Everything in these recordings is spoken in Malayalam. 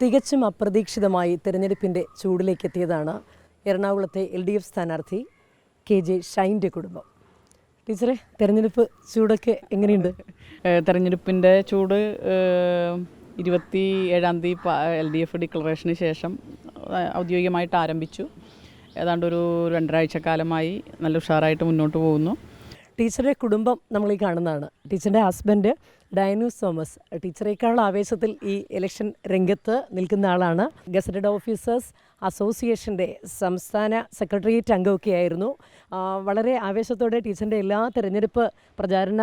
തികച്ചും അപ്രതീക്ഷിതമായി തെരഞ്ഞെടുപ്പിന്റെ ചൂടിലേക്ക് എത്തിയതാണ് എറണാകുളത്തെ എൽ ഡി എഫ് സ്ഥാനാർത്ഥി കെ ജെ ഷൈന്റെ കുടുംബം. ടീച്ചറെ തെരഞ്ഞെടുപ്പ് ചൂടൊക്കെ എങ്ങനെയുണ്ട്? തിരഞ്ഞെടുപ്പിന്റെ ചൂട് ഇരുപത്തി ഏഴാം തീയതി എൽ ഡി എഫ് ഡിക്ലറേഷന് ശേഷം ഔദ്യോഗികമായിട്ട് ആരംഭിച്ചു. ഏതാണ്ട് ഒരു രണ്ടരാഴ്ച കാലമായി നല്ല ഉഷാറായിട്ട് മുന്നോട്ട് പോകുന്നു. ടീച്ചറുടെ കുടുംബം നമ്മൾ ഈ കാണുന്നതാണ്. ടീച്ചറിന്റെ ഹസ്ബൻഡ് ഡയനൂസ് തോമസ് ടീച്ചറേക്കാളുള്ള ആവേശത്തിൽ ഈ ഇലക്ഷൻ രംഗത്ത് നിൽക്കുന്ന ആളാണ്. ഗസറ്റഡ് ഓഫീസേഴ്സ് അസോസിയേഷന്റെ സംസ്ഥാന സെക്രട്ടേറിയറ്റ് അംഗമൊക്കെ ആയിരുന്നു വളരെ ആവേശത്തോടെ ടീച്ചറിന്റെ എല്ലാ തെരഞ്ഞെടുപ്പ് പ്രചാരണ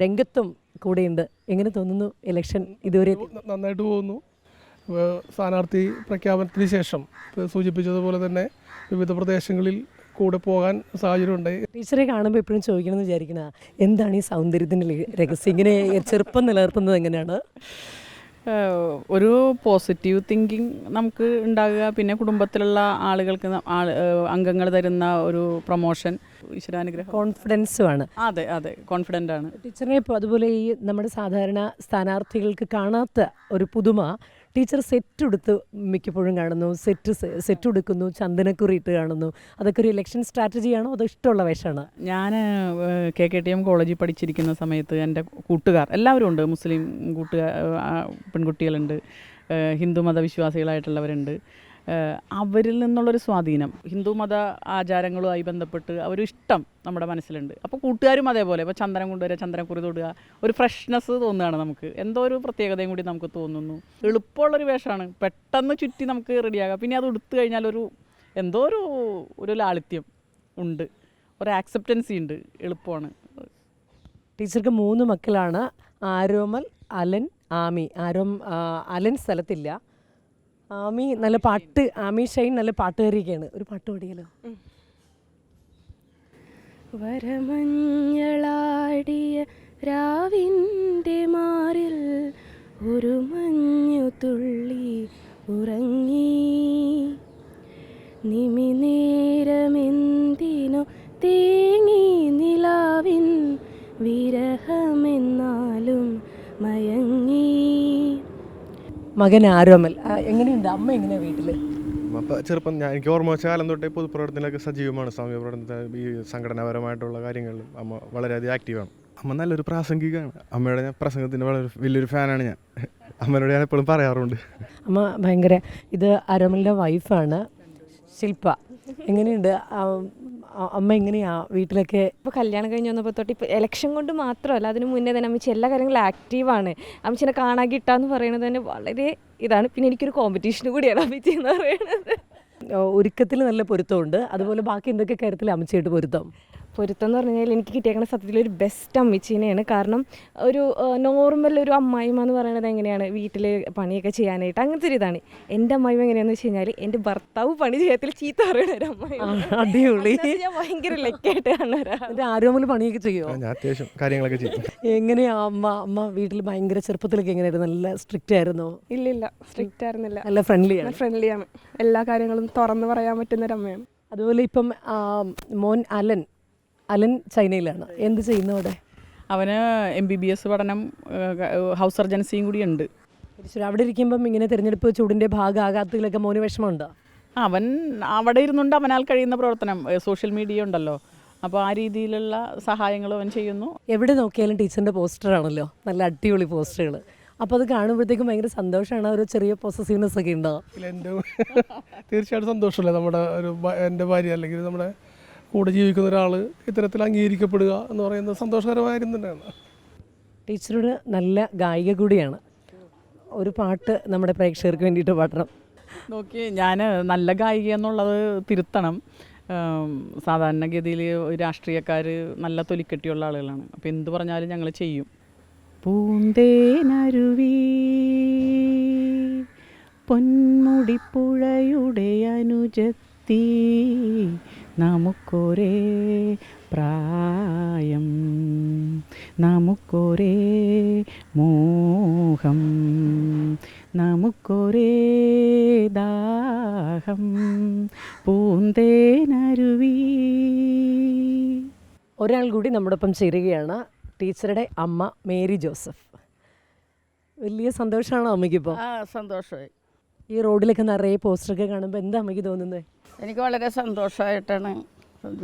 രംഗത്തും കൂടെയുണ്ട്. എങ്ങനെ തോന്നുന്നു ഇലക്ഷൻ ഇതുവരെ? നന്നായിട്ട് പോകുന്നു സ്ഥാനാർത്ഥി പ്രഖ്യാപനത്തിന് ശേഷം സൂചിപ്പിച്ചതുപോലെ തന്നെ വിവിധ പ്രദേശങ്ങളിൽ കൂടെ പോകാൻ സാഹചര്യം ഉണ്ടായി ടീച്ചറെ കാണുമ്പോൾ എപ്പോഴും ചോദിക്കണമെന്ന് വിചാരിക്കുന്ന എന്താണ് ഈ സൗന്ദര്യത്തിന്റെ രഹസ്യം? ഇങ്ങനെ ചെറുപ്പം നിലനിർത്തുന്നത് എങ്ങനെയാണ്? ഒരു പോസിറ്റീവ് തിങ്കിങ് നമുക്ക് ഉണ്ടാകുക. പിന്നെ കുടുംബത്തിലുള്ള ആളുകൾക്ക് അംഗങ്ങൾ തരുന്ന ഒരു പ്രൊമോഷൻ ഈശ്വരാനുഗ്രഹം. കോൺഫിഡൻസുമാണ് അതെ അതെ. കോൺഫിഡന്റ് ആണ്. ടീച്ചറിനെ ഇപ്പോൾ അതുപോലെ ഈ നമ്മുടെ സാധാരണ സ്ഥാനാർത്ഥികൾക്ക് കാണാത്ത ഒരു പുതുമ ടീച്ചർ സെറ്റ് എടുത്ത് മിക്കപ്പോഴും കാണുന്നു. സെറ്റ് സെറ്റ് എടുക്കുന്നു ചന്ദനക്കുറി ഇട്ട് കാണുന്നു. അതൊക്കെ ഒരു ഇലക്ഷൻ സ്ട്രാറ്റജിയാണോ അതോ ഇഷ്ടമുള്ള വേഷമാണ്? ഞാൻ കെ കെ ടി എം കോളേജിൽ പഠിച്ചിരിക്കുന്ന സമയത്ത് എന്റെ കൂട്ടുകാർ എല്ലാവരും ഉണ്ട്. മുസ്ലിം കൂട്ടുകാർ പെൺകുട്ടികളുണ്ട്. ഹിന്ദു മതവിശ്വാസികളായിട്ടുള്ളവരുണ്ട്. അവരിൽ നിന്നുള്ളൊരു സ്വാധീനം. ഹിന്ദു മത ആചാരങ്ങളുമായി ബന്ധപ്പെട്ട് ഒരു ഇഷ്ടം നമ്മുടെ മനസ്സിലുണ്ട്. അപ്പോൾ കൂട്ടുകാരും അതേപോലെ. ഇപ്പോൾ ചന്ദനം കൊണ്ടുവരിക ചന്ദനക്കുറി തൊടുക ഒരു ഫ്രഷ്നെസ് തോന്നുകയാണ് നമുക്ക്. എന്തോ ഒരു പ്രത്യേകതയും കൂടി നമുക്ക് തോന്നുന്നു. എളുപ്പമുള്ളൊരു വേഷമാണ്. പെട്ടെന്ന് ചുറ്റി നമുക്ക് റെഡിയാകാം പിന്നെ അത് എടുത്തു കഴിഞ്ഞാൽ ഒരു എന്തോ ഒരു ഒരു ലാളിത്യം ഉണ്ട്. ഒരു ആക്സെപ്റ്റൻസി ഉണ്ട്. എളുപ്പമാണ്. ടീച്ചർക്ക് മൂന്ന് മക്കളാണ്. ആരോമൽ അലൻ ആമി. ആരോം അലൻ സ്ഥലത്തില്ല. ആമി നല്ല പാട്ട് ആമി ഷൈൻ നല്ല പാട്ട് പാട്ടുകാരിയൊക്കെയാണ് ഒരു പാട്ട് പാടിയല്ലോ വരമഞ്ഞളാടിയ രാവിന്റെ മാറിൽ ഒരു മഞ്ഞു തുള്ളി ഉറങ്ങി മകൻ ആരോമൽ. എങ്ങനെയുണ്ട്? അമ്മ എങ്ങനെയാണ് വീട്ടിൽ ചെറുപ്പം ഞാൻ എനിക്ക് ഓർമ്മ വെച്ച കാലം തൊട്ടേ പൊതുപ്രവർത്തനത്തിലൊക്കെ സജീവമാണ് സാമൂഹ്യ പ്രവർത്തനത്തിൽ ഈ സംഘടനാപരമായിട്ടുള്ള കാര്യങ്ങളിലും അമ്മ വളരെയധികം ആക്റ്റീവാണ് അമ്മ നല്ലൊരു പ്രാസംഗികമാണ് അമ്മയുടെ ഞാൻ പ്രസംഗത്തിന്റെ വളരെ വലിയൊരു ഫാനാണ് ഞാൻ. അമ്മയോട് ഞാൻ എപ്പോഴും പറയാറുണ്ട്. അമ്മ ഭയങ്കര ഇത് അരോമലിന്റെ വൈഫാണ് ശില്പ. എങ്ങനെയുണ്ട്? അമ്മ എങ്ങനെയാ വീട്ടിലൊക്കെ? ഇപ്പോൾ കല്യാണം കഴിഞ്ഞ് വന്നപ്പോൾ തൊട്ട് ഇപ്പോൾ ഇലക്ഷൻ കൊണ്ട് മാത്രമല്ല അതിന് മുന്നേ തന്നെ അമ്മച്ചി എല്ലാ കാര്യങ്ങളും ആക്റ്റീവാണ് അമ്മച്ചിനെ കാണാൻ കിട്ടാന്ന് പറയുന്നത് തന്നെ വളരെ ഇതാണ്. പിന്നെ എനിക്കൊരു കോമ്പറ്റീഷൻ കൂടിയാണ് അമ്മച്ചി എന്ന് പറയുന്നത് ഒരുക്കത്തിൽ നല്ല പൊരുത്തമുണ്ട്. അതുപോലെ ബാക്കി എന്തൊക്കെ കാര്യത്തിൽ അമ്മച്ചിയായിട്ട് പൊരുത്തം? പൊരുത്തം എന്ന് പറഞ്ഞു കഴിഞ്ഞാൽ എനിക്ക് കിട്ടിയേക്കുന്ന സത്യത്തിൽ ഒരു ബെസ്റ്റ് അമ്മച്ചീനെയാണ്. കാരണം ഒരു നോർമൽ ഒരു അമ്മായിമ്മ എന്ന് പറയുന്നത് എങ്ങനെയാണ്? വീട്ടിൽ പണിയൊക്കെ ചെയ്യാനായിട്ട് അങ്ങനത്തെ ഒരു ഇതാണ്. എന്റെ അമ്മായിമ്മ എങ്ങനെയാണെന്ന് വെച്ച് കഴിഞ്ഞാൽ എന്റെ ഭർത്താവ് പണി ചെയ്യത്തിൽ ചീത്ത പറയുന്ന ഒരു അമ്മായി അടിപൊളി. ഞാൻ ഭയങ്കര ലക്കായിട്ട് എന്നിട്ട് ആരോമൽ പണിയൊക്കെ ചെയ്യുമോ ഞാൻ അത്യാവശ്യം കാര്യങ്ങളൊക്കെ ചെയ്യും. എങ്ങനെയാ അമ്മ അമ്മ വീട്ടിൽ ഭയങ്കര ചെറുപ്പത്തിലൊക്കെ എങ്ങനെയായിരുന്നു? നല്ല സ്ട്രിക്റ്റ് ആയിരുന്നു? ഇല്ല ഇല്ല. സ്ട്രിക്റ്റ് ആയിരുന്നില്ല. നല്ല ഫ്രണ്ട്ലി ആണ്. ഫ്രണ്ട്ലിയാണ് എല്ലാ കാര്യങ്ങളും തുറന്നു പറയാൻ പറ്റുന്ന ഒരു അമ്മയാണ്. അതുപോലെ ഇപ്പം മോൻ അലൻ അലൻ ചൈനയിലാണ്. എന്ത് ചെയ്യുന്നു അവിടെ? അവന് എം ബി ബി എസ് പഠനം ഹൗസ് സർജൻസിയും കൂടി ഉണ്ട്. അവിടെ ഇരിക്കുമ്പം ഇങ്ങനെ തിരഞ്ഞെടുപ്പ് ചൂടിന്റെ ഭാഗമാകാത്തതിലൊക്കെ മോന് വിഷമമുണ്ടോ? അവൻ അവിടെ ഇരുന്നുണ്ട് അവനാൽ കഴിയുന്ന പ്രവർത്തനം സോഷ്യൽ മീഡിയ ഉണ്ടല്ലോ. അപ്പോൾ ആ രീതിയിലുള്ള സഹായങ്ങൾ അവൻ ചെയ്യുന്നു. എവിടെ നോക്കിയാലും ടീച്ചറിന്റെ പോസ്റ്ററാണല്ലോ നല്ല അടിപൊളി പോസ്റ്ററുകൾ അപ്പോൾ അത് കാണുമ്പോഴത്തേക്കും ഭയങ്കര സന്തോഷമാണ്. ഒരു ചെറിയ പോസസീവ്നെസ് ഒക്കെ ഉണ്ടോ? എന്റെ തീർച്ചയായിട്ടും സന്തോഷമല്ലേ നമ്മുടെ ഒരു എന്റെ ഭാര്യ അല്ലെങ്കിൽ നമ്മുടെ കൂടെ ജീവിക്കുന്ന ഒരാൾ ഇത്തരത്തിൽ അംഗീകരിക്കപ്പെടുക എന്ന് പറയുന്നത് സന്തോഷകരമായ കാര്യം തന്നെയാണ് ടീച്ചറോട് നല്ല ഗായിക കൂടിയാണ്. ഒരു പാട്ട് നമ്മുടെ പ്രേക്ഷകർക്ക് വേണ്ടിയിട്ട് പാടണം. നോക്കി ഞാൻ നല്ല ഗായിക എന്നുള്ളത് തിരുത്തണം. സാധാരണഗതിയിൽ രാഷ്ട്രീയക്കാർ നല്ല തൊലിക്കെട്ടിയുള്ള ആളുകളാണ്. അപ്പോൾ എന്ത് പറഞ്ഞാലും ഞങ്ങൾ ചെയ്യും. പൂന്തേനരുവി പൊന്മുടിപ്പുഴയുടെ അനുജത്തി നമുക്കൊരേ പ്രായം നമുക്കൊരേ മോഹം നമുക്കൊരേ ദാഹം പൂന്തേനരുവി. ഒരാൾ കൂടി നമ്മുടെ ഒപ്പം ചേരുകയാണ്. ടീച്ചറുടെ അമ്മ മേരി ജോസഫ്. വലിയ സന്തോഷമാണോ അമ്മയ്ക്കിപ്പോൾ ആ സന്തോഷമായി. ഈ റോഡിലൊക്കെ നിറയെ പോസ്റ്ററൊക്കെ കാണുമ്പോൾ എന്താ അമ്മയ്ക്ക് തോന്നുന്നത് എനിക്ക് വളരെ സന്തോഷമായിട്ടാണ്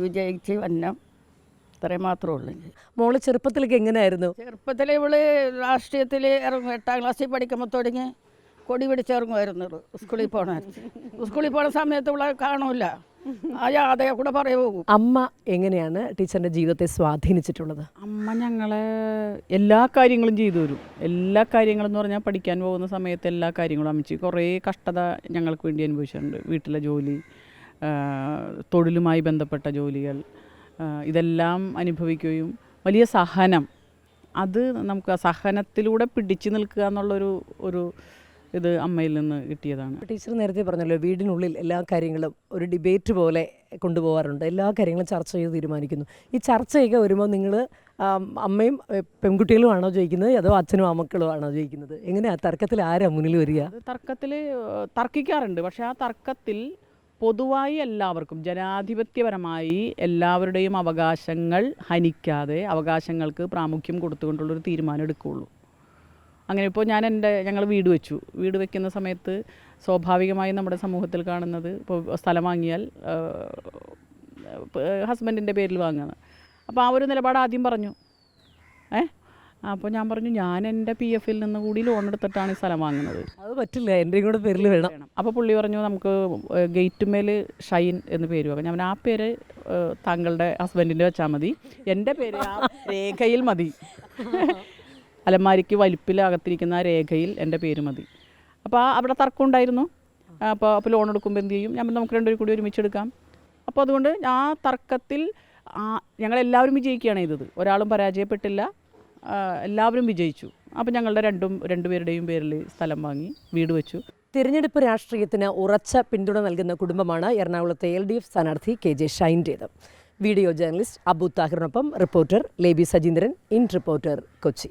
വിജയിച്ച് വന്നം. ഇത്രയും മാത്രമേ ഉള്ളൂ മോൾ ചെറുപ്പത്തിലേക്ക് എങ്ങനെയായിരുന്നു? ചെറുപ്പത്തിൽ ഇവൾ രാഷ്ട്രീയത്തിൽ ഇറങ്ങും എട്ടാം ക്ലാസ്സിൽ പഠിക്കുമ്പോൾ തുടങ്ങി കൊടി പിടിച്ചിറങ്ങുമായിരുന്നു സ്കൂളിൽ പോണ സ്കൂളിൽ പോണ സമയത്ത് ഇവളെ കാണൂല. ആ യാതയെ കൂടെ പറയൂ പോകും. അമ്മ എങ്ങനെയാണ് ടീച്ചറിന്റെ ജീവിതത്തെ സ്വാധീനിച്ചിട്ടുള്ളത്? അമ്മ ഞങ്ങളെ എല്ലാ കാര്യങ്ങളും ചെയ്തു തരും. എല്ലാ കാര്യങ്ങളും എന്ന് പറഞ്ഞാൽ പഠിക്കാൻ പോകുന്ന സമയത്ത് എല്ലാ കാര്യങ്ങളും അമ്മച്ചി കുറേ കഷ്ടത ഞങ്ങൾക്ക് വേണ്ടി അനുഭവിച്ചിട്ടുണ്ട്. വീട്ടിലെ ജോലി തൊഴിലുമായി ബന്ധപ്പെട്ട ജോലികൾ ഇതെല്ലാം അനുഭവിക്കുകയും വലിയ സഹനം അത് നമുക്ക് ആ സഹനത്തിലൂടെ പിടിച്ചു നിൽക്കുക എന്നുള്ളൊരു ഒരു ഇത് അമ്മയിൽ നിന്ന് കിട്ടിയതാണ്. ടീച്ചർ നേരത്തെ പറഞ്ഞല്ലോ വീടിനുള്ളിൽ എല്ലാ കാര്യങ്ങളും ഒരു ഡിബേറ്റ് പോലെ കൊണ്ടുപോകാറുണ്ട്. എല്ലാ കാര്യങ്ങളും ചർച്ച ചെയ്ത് തീരുമാനിക്കുന്നു. ഈ ചർച്ചയൊക്കെ വരുമ്പോൾ നിങ്ങൾ അമ്മയും പെൺകുട്ടികളും ആണോ ചോദിക്കുന്നത് അതോ അച്ഛനും അമ്മക്കളും ആണോ ചോദിക്കുന്നത് എങ്ങനെയാ? തർക്കത്തിൽ ആരാ മുന്നിൽ വരിക? തർക്കത്തിൽ തർക്കിക്കാറുണ്ട്. പക്ഷേ ആ തർക്കത്തിൽ പൊതുവായി എല്ലാവർക്കും ജനാധിപത്യപരമായി എല്ലാവരുടെയും അവകാശങ്ങൾ ഹനിക്കാതെ അവകാശങ്ങൾക്ക് പ്രാമുഖ്യം കൊടുത്തുകൊണ്ടുള്ളൊരു തീരുമാനം എടുക്കുകയുള്ളൂ. അങ്ങനെ ഇപ്പോൾ ഞാൻ എന്റെ ഞങ്ങൾ വീട് വെച്ചു. വീട് വെക്കുന്ന സമയത്ത് സ്വാഭാവികമായി നമ്മുടെ സമൂഹത്തിൽ കാണുന്നത് ഇപ്പോൾ സ്ഥലം വാങ്ങിയാൽ ഹസ്ബൻഡിന്റെ പേരിൽ വാങ്ങുന്നത് അപ്പോൾ ആ ഒരു നിലപാട് ആദ്യം പറഞ്ഞു. ഏ? അപ്പോൾ ഞാൻ പറഞ്ഞു ഞാൻ എന്റെ പി എഫിൽ നിന്ന് കൂടി ലോൺ എടുത്തിട്ടാണ് ഈ സ്ഥലം വാങ്ങുന്നത്. അത് പറ്റില്ല എന്റെ കൂടെ പേരിൽ വേണം. അപ്പോൾ പുള്ളി പറഞ്ഞു നമുക്ക് ഗേറ്റുമേൽ ഷൈൻ എന്ന് പേര് വെക്കാം ഞാൻ ആ പേര് താങ്കളുടെ ഹസ്ബൻഡിന്റെ വെച്ചാൽ മതി. എന്റെ പേര് ആ രേഖയിൽ മതി. അലമാരിക്ക് വലിപ്പിൽ അകത്തിരിക്കുന്ന ആ രേഖയിൽ എന്റെ പേര് മതി. അപ്പോൾ ആ അവിടെ തർക്കം ഉണ്ടായിരുന്നു. അപ്പോൾ അപ്പോൾ ലോൺ എടുക്കുമ്പോൾ എന്ത് ചെയ്യും? ഞാൻ നമുക്ക് രണ്ടുപേരും കൂടി ഒരുമിച്ച് എടുക്കാം. അപ്പോൾ അതുകൊണ്ട് ആ തർക്കത്തിൽ ഞങ്ങളെല്ലാവരും വിജയിക്കുകയാണ് ചെയ്തത്. ഒരാളും പരാജയപ്പെട്ടില്ല. എല്ലാവരും വിജയിച്ചു. അപ്പോൾ ഞങ്ങളുടെ രണ്ടും രണ്ടുപേരുടെയും പേരിൽ സ്ഥലം വാങ്ങി വീട് വെച്ചു. തിരഞ്ഞെടുപ്പ് രാഷ്ട്രീയത്തിന് ഉറച്ച പിന്തുണ നൽകുന്ന കുടുംബമാണ് എറണാകുളത്തെ എൽ ഡി എഫ് സ്ഥാനാർത്ഥി കെ ജെ ഷൈന്റേത് video journalist Abu താഹിറിനൊപ്പം reporter Leby Sajeendran in reporter Kochi.